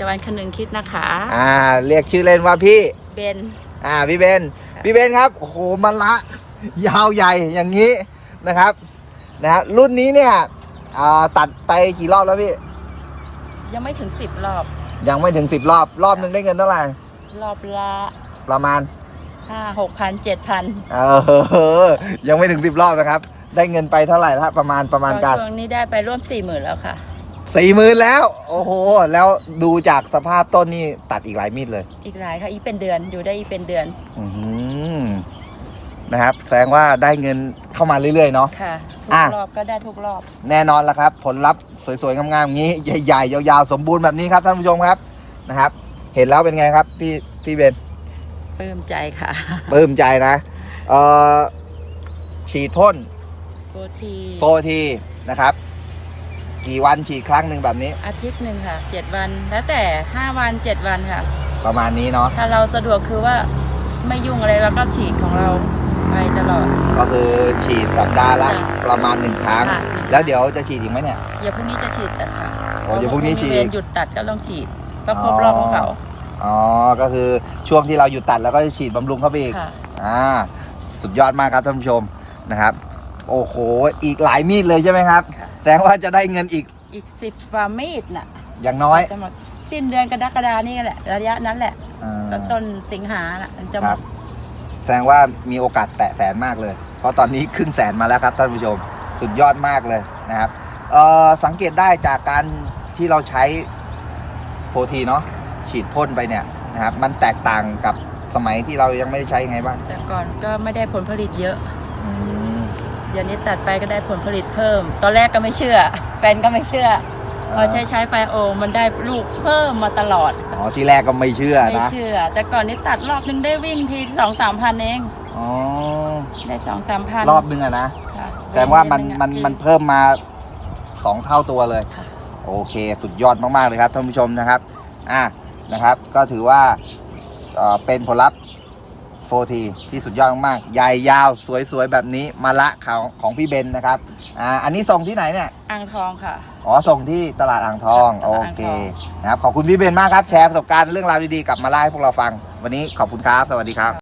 จวันคนึงคิดนะคะ อ่า เรียกชื่อเล่นว่าพี่เบน อ่าพี่เบนพี่เบนครับโอ้โหมันละ ยาวใหญ่อย่างนี้นะครับนะฮะรุ่นนี้เนี่ยอ่าตัดไปกี่รอบแล้วพี่ ยังไม่ถึงสิบรอบ ยังไม่ถึงสิบรอบรอบหนึ่งได้เงินเท่าไหร่รอบละประมาณห้าหกพันเจ็ดพันเออยังไม่ถึงสิบรอบนะครับ ได้เงินไปเท่าไหร่ละประมาณประมาณการ ช่วงนี้ได้ไปร่วมสี่หมื่นแล้วค่ะ สี่หมื่นแล้ว โอ้โห แล้วดูจากสภาพต้นนี่ตัดอีกหลายมีดเลย อีกหลายค่ะอีกเป็นเดือนอยู่ได้อีกเป็นเดือนอืมนะครับ แสดงว่าได้เงินเข้ามาเรื่อยๆเนาะ ค่ะทุอะกรอบก็ได้ทุกรอบ แน่นอนแล้วครับ ผลลัพธ์สวยๆงามๆอย่างนี้ ใหญ่ๆ ยาวๆ สมบูรณ์แบบนี้ครับท่านผู้ชมครับนะครับ เห็นแล้วเป็นไงครับ พี่พี่เบน ปลื้มใจค่ะปลื้มใจนะเอ่อฉีดพ่นโฟทีโฟทีนะครับ กี่วันฉีดครั้งหนึ่งแบบนี้ อาทิตย์หนึ่งค่ะเจ็ดวัน แล้วแต่ห้าวันเจ็ดวันค่ะ ประมาณนี้เนาะถ้าเราสะดวกคือว่าไม่ยุ่งอะไรเราก็ฉีดของเราไปตลอด ก็คือฉีดสัปดาห์ละค่ะประมาณหนึ่งครั้ง ค่ะ แล้วเดี๋ยวจะฉีดอีกไหมเนี่ย เดี๋ยวพรุ่งนี้จะฉีดตัดค่ะโอ้เดี๋ยวพรุ่งนี้ฉีด เวรหยุดตัดก็ต้องฉีด ก็ครบรอบของเขาอ๋อก็คือช่วงที่เราหยุดตัดแล้วก็จะฉีดบำรุงเข้าไปอีก ค่ะ อ่าสุดยอดมากครับท่านผู้ชมนะครับ โอ้โห อีกหลายมีดเลยใช่ไหมครับ ค่ะ แสดงว่าจะได้เงินอีกอีกสิบฟามีดน่ะอย่างน้อยจะหมดสิ้นเดือนกรกฎานี่แหละ ระยะนั้นแหละอ่าต้นต้นสิงหาน่ะมันจะหคมรับดแสดงว่ามีโอกาสแตะแสนมากเลย เพราะตอนนี้ครึ่งแสนมาแล้วครับท่านผู้ชมสุดยอดมากเลยนะครับเอ่อสังเกตได้จากการที่เราใช้โฟทีเนาะฉีดพ่นไปเนี่ยนะครับมันแตกต่างกับสมัยที่เรายังไม่ได้ใช้ยังไงบ้างแต่ก่อนก็ไม่ได้ผลผลิตเยอะ อืม เดี๋ยวนี้ตัดไปก็ได้ผลผลิตเพิ่ม ตอนแรกก็ไม่เชื่อ แฟนก็ไม่เชื่อ พอใช้ใช้ไฟโอมันได้ลูกเพิ่มมาตลอด อ๋อที่แรกก็ไม่เชื่อไม่นะ เชื่อ แต่ก่อนนี้ตัดรอบนึงได้วิ่งทีสองสามพันเอง อ๋อ ได้สองสามพันรอบนึงอะนะ ค่ะแสดงว่ามันเดือมันหงอะมันเพิ่มมาสองเท่าตัวเลย ค่ะ โอเค สุดยอดมาก ๆ เลยครับท่านผู้ชมนะครับ อะนะครับ ก็ถือว่าเอ่อเป็นผลลัพธ์ โฟทีที่สุดยอดมากๆใหญ่ยาวสวยๆ แบบนี้มาละของของพี่เบนนะครับอ่าอันนี้ส่งที่ไหนเนี่ย อ่างทองค่ะ อ๋อ ส่งที่ตลาดอ่างทองตลาดโออ่างทอง เคนะครับ ขอบคุณพี่เบนมากครับ แชร์ประสบการณ์เรื่องราวดีๆกลับมาเล่าให้พวกเราฟัง วันนี้ขอบคุณครับ สวัสดีครับ